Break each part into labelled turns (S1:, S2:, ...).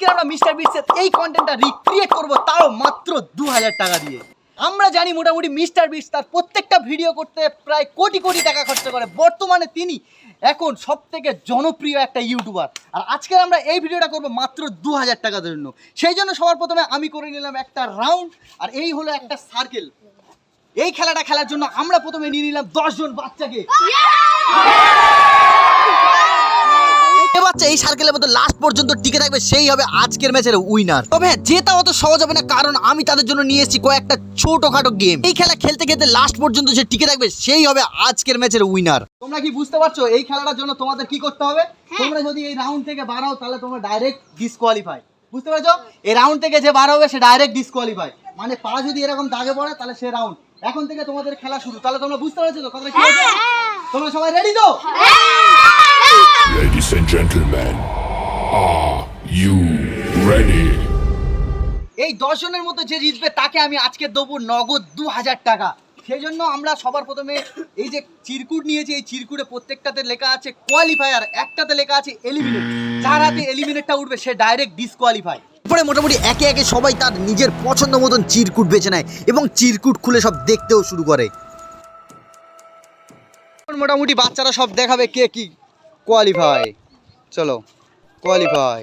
S1: আজকে আমরা মিস্টার বিটসের এই কন্টেন্টটা রিক্রিয়েট করব তাও মাত্র দু হাজার টাকা দিয়ে। আমরা জানি মোটামুটি মিস্টার বিটস তার প্রত্যেকটা ভিডিও করতে প্রায় কোটি কোটি টাকা খরচ করে। বর্তমানে তিনি এখন সব থেকে জনপ্রিয় একটা ইউটিউবার আর আজকে আমরা এই ভিডিওটা করব মাত্র দু হাজার টাকার জন্য। সেই জন্য সবার প্রথমে আমি করে নিলাম একটা রাউন্ড আর এই হলো একটা সার্কেল এই খেলাটা খেলার জন্য আমরা প্রথমে নিয়ে নিলাম দশজন বাচ্চাকে। এ বাচ্চা এই সার্কেলের মধ্যে লাস্ট পর্যন্ত টিকে থাকবে সেই হবে আজকের ম্যাচের উইনার তবে হ্যাঁ জেতা অত সহজ হবে না কারণ আমি তাদের জন্য নিয়ে এসেছি কয়েকটা ছোটখাটো গেম এই খেলা খেলতে খেলতে লাস্ট পর্যন্ত যে টিকে থাকবে সেই হবে আজকের ম্যাচের উইনার তোমরা কি বুঝতে পারছ এই খেলাটার জন্য তোমাদের কি করতে হবে? তোমরা যদি এই রাউন্ড থেকে বার হও তাহলে তোমরা ডাইরেক্ট ডিসকোয়ালিফাই বুঝতে পারছ? এই রাউন্ড থেকে যে বার হবে সে ডাইরেক্ট ডিসকোয়ালিফাই মানে পা যদি এরকম দাগে পড়ে তাহলে সে রাউন্ড এখন থেকে তোমাদের খেলা শুরু। তাহলে তোমরা বুঝতে পারছ তো কথাটা কি হয়েছে? তোমরা সবাই রেডি তো?
S2: Gentlemen, are you?
S1: এই দশজনের মধ্যে যে জিতবে তাকে আমি আজকে দেবো নগদ দু হাজার টাকা। সেই জন্য আমরা সবার প্রথমে এই যে চিরকুট নিয়েছি এই চিরকুটে প্রত্যেকটাতে লেখা আছে কোয়ালিফায়ার একটাতে লেখা আছে এলিমিনেট যার হাতে এলিমিনেটটা উঠবে সে ডাইরেক্ট ডিসকোয়ালিফাই পরে মোটামুটি একে একে সবাই তার নিজের পছন্দ মতন চিরকুট বেছে নেয় এবং চিরকুট খুলে সব দেখতেও শুরু করে। মোটামুটি বাচ্চারা সব দেখাবে কে কি কোয়ালিফাই চলো qualify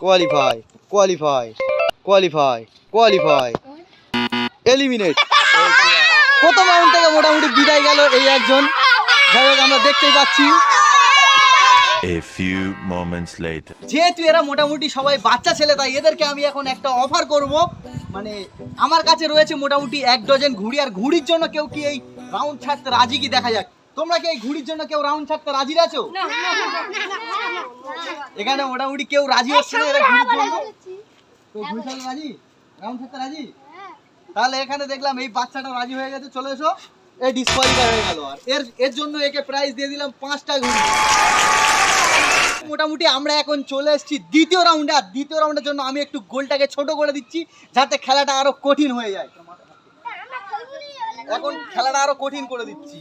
S1: qualify qualify qualify qualify eliminate প্রথম রাউন্ড থেকে মোটামুটি বিদায় গেল এই একজন। যাই হোক আমরা দেখতেই পাচ্ছি।
S3: A few moments later.
S1: যেহেতু এরা মোটামুটি সবাই বাচ্চা ছেলে তাই এদেরকে আমি এখন একটা অফার করব। মানে আমার কাছে রয়েছে মোটামুটি এক ডজন ঘুড়ি আর ঘুড়ির জন্য কেউ কি এই রাউন্ড ছাড়তে রাজি কি? দেখা যাক। তোমরা কি এই ঘুড়ির জন্য কেউ রাউন্ড ছাড়তে রাজি আছো এখানে মোটামুটি কেউ রাজি হচ্ছে না এরা ঘুড়ির জন্য তো ঘুড়ি ছাড়তে রাজি রাউন্ড ছাড়তে রাজি তাহলে এখানে দেখলাম এই বাচ্চাটা রাজি হয়ে গেছে চলে এসো এই ডিসকোয়ালিফাই হয়ে গেল আর এর এর জন্য একে প্রাইজ দিয়ে দিলাম পাঁচটা ঘুড়ি মোটামুটি আমরা এখন চলে এসেছি দ্বিতীয় রাউন্ডে আর দ্বিতীয় রাউন্ডের জন্য আমি একটু গোলটাকে ছোট করে দিচ্ছি যাতে খেলাটা আরও কঠিন হয়ে যায় এখন খেলাটা আরও কঠিন করে দিচ্ছি।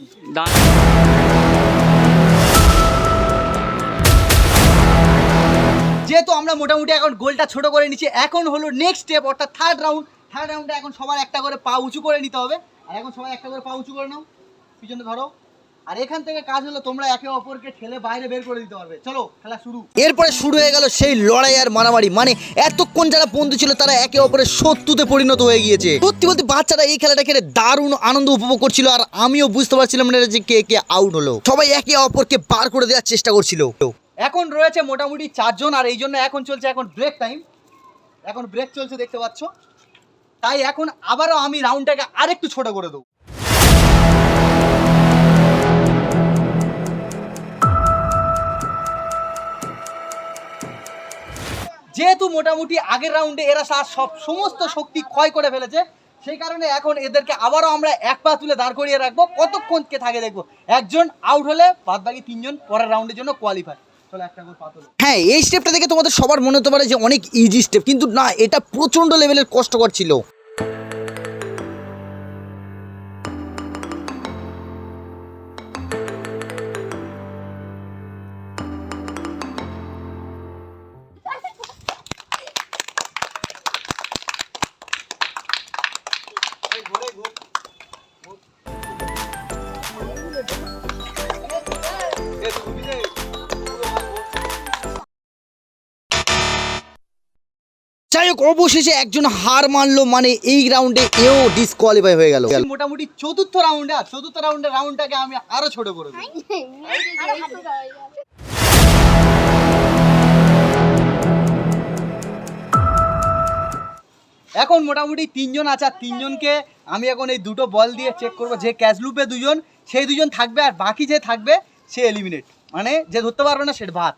S1: যেহেতু আমরা মোটামুটি এখন গোলটা ছোট করে নিচ্ছি এখন হলো নেক্সট স্টেপ অর্থাৎ থার্ড রাউন্ড থার্ড রাউন্ডে এখন সবার একটা করে পা উঁচু করে নিতে হবে। আর এখন সবাই একটা করে পা উঁচু করে নাও। পিছনে ধরো। আর এখান থেকে কাজ হলো তোমরা একে অপরকে ঠেলে বাইরে বের করে দিতে পারবে। চলো খেলা শুরু। এরপরে শুরু হয়ে গেল সেই লড়াই আর মারামারি। মানে এতক্ষণ যারা বন্ধু ছিল তারা একে অপরের শত্রুতে পরিণত হয়ে গিয়েছে। সত্যি বলতে বাচ্চারা এই খেলাটা খেলে দারুণ আনন্দ উপভোগ করছিল আর আমিও বুঝতে পারছিলাম না যে কে কে আউট হলো। সবাই একে অপরকে বার করে দেওয়ার চেষ্টা করছিল। এখন রয়েছে মোটামুটি চারজন আর এই জন্য এখন চলছে এখন ব্রেক টাইম এখন ব্রেক চলছে দেখতে পাচ্ছ? তাই এখন আবারও আমি রাউন্ডটাকে আরেকটু ছোট করে দেবো। যেহেতু মোটামুটি আগের রাউন্ডে এরা সা- সব সমস্ত শক্তি ক্ষয় করে ফেলেছে, সেই কারণে এখন এদেরকে আবারও আমরা এক পা তুলে দাঁড় করিয়ে রাখব, কতক্ষণ কে থাকে দেখব। একজন আউট হলে বাদ বাকি তিনজন পরের রাউন্ডের জন্য কোয়ালিফাই। হ্যাঁ এই স্টেপটা দেখে তোমাদের সবার মনে হতে পারে যে অনেক ইজি স্টেপ কিন্তু না, এটা প্রচণ্ড লেভেলের কষ্টকর ছিল। যাই হোক, অবশেষে একজন হার মানলো মানে এই রাউন্ডে এও ডিসকোয়ালিফাই হয়ে গেল। মোটামুটি চতুর্থ রাউন্ডে আর চতুর্থ রাউন্ডে রাউন্ডটাকে আমি আরও ছোট করে এখন মোটামুটি তিনজন আছে, আর তিনজনকে আমি এখন এই দুটো বল দিয়ে চেক করব, যে ক্যাচ লুপে দুজন, সেই দুজন থাকবে, আর বাকি যে থাকবে, সে এলিমিনেট মানে যে ধরতে পারবে না, সেটা ভাত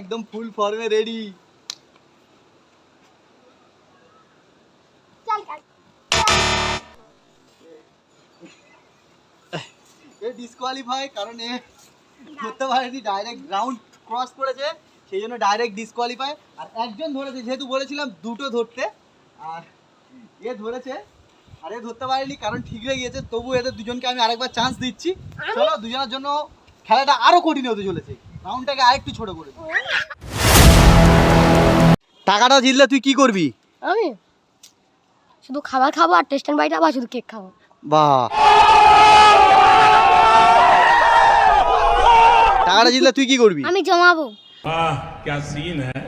S1: একদম ফুল ফর্মে রেডি এ ডিসকোয়ালিফাই কারণ এ ধরতে পারেনি ডাইরেক্ট গ্রাউন্ড ক্রস করেছে সেই জন্য ডাইরেক্ট ডিসকোয়ালিফাই আর একজন ধরেছে যেহেতু বলেছিলাম দুটো ধরতে আর এ ধরেছে আরে ধরতে পারেনি কারণ ঠিক হয়ে গিয়েছে তবু এদের দুজনকে আমি আরেকবার চান্স দিচ্ছি। চলো দুজনের জন্য খেলাটা আরও কঠিন হতে চলেছে। রাউন্ডটাকে আরেকটু ছোট করে দিই। টাকাটা জিতলে তুই কি করবি
S4: আমি শুধু খাবার খাবো আর টেস্ট বাইটা আবার শুধু কেক খাবো
S1: বাহ টাকাটা জিতলে তুই কি করবি
S4: আমি জমাবো
S2: वाह क्या सीन है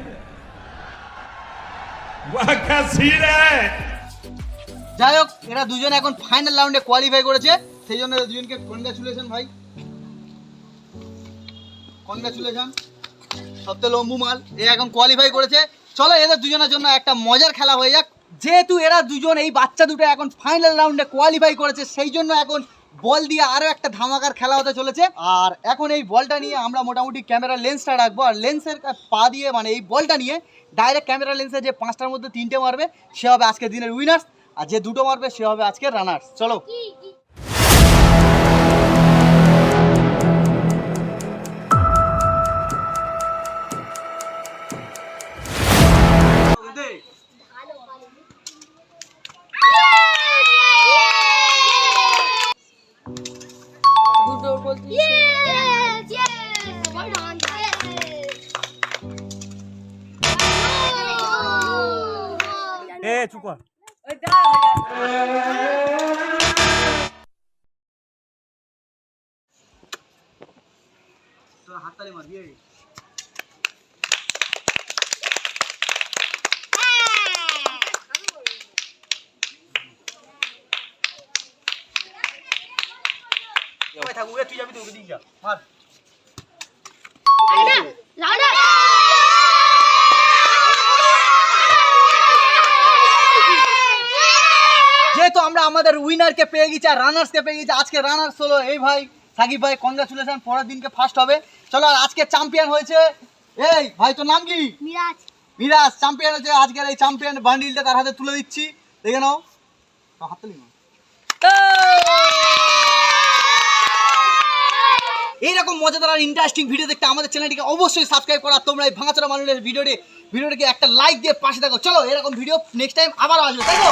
S2: वाह क्या सीन है
S1: যাই হোক এরা দুজন এখন ফাইনাল রাউন্ডে কোয়ালিফাই করেছে সেই জন্য এরা দুজনকে কনগ্রাচুলেশন ভাই কনগ্রাচুলেশন সপ্তাহ লম্বু মাল। এ এখন কোয়ালিফাই করেছে। চলো এদের দুজনের জন্য একটা মজার খেলা হয়ে যাক। যেহেতু এরা দুজন, এই বাচ্চা দুটো এখন ফাইনাল রাউন্ডে কোয়ালিফাই করেছে, সেই জন্য এখন বল দিয়ে আরও একটা ধামাকার খেলা হতে চলেছে। আর এখন এই বলটা নিয়ে আমরা মোটামুটি ক্যামেরা লেন্সটা রাখব। আর লেন্সের পা দিয়ে মানে এই বলটা নিয়ে ডাইরেক্ট ক্যামেরা লেন্সে যে পাঁচটার মধ্যে তিনটে মারবে, সে হবে আজকের দিনের উইনার্স আর যে দুটো মারবে, সে হবে আজকের রানার্স চলো।
S4: Yes, yes. Well done.
S5: এ চুপ কর
S1: হাততালি মারবি এই। ওই থাক, ওই তুই যাবি তো, ওকে দিয়ে যা। মার। যেহেতু আমরা আমাদের উইনারকে পেয়ে গেছি আর রানার্সকে পেয়ে গেছি আজকে রানার্স হলো এই ভাই সাকিব ভাই কংগ্রাচুলেশন পরের দিনকে ফার্স্ট হবে। চলো আর আজকে চ্যাম্পিয়ন হয়েছে এই ভাই তোর নাম কি?
S4: মিরাজ।
S1: মিরাজ চ্যাম্পিয়ন হয়েছে আজকের এই চ্যাম্পিয়ন বান্ডিলটা তার হাতে তুলে দিচ্ছি। দেখে নাও। তো হাততালি মার। এইরকম মজাদার আর ইন্টারেস্টিং ভিডিও দেখতে আমাদের চ্যানেলটিকে অবশ্যই সাবস্ক্রাইব করা। তোমরা এই ভাঙাচোরা মানুষের ভিডিওটি ভিডিওটিকে একটা লাইক দিয়ে পাশে থাকো। চলো, এরকম ভিডিও নেক্সট টাইম আবার আসবে, তাই তো?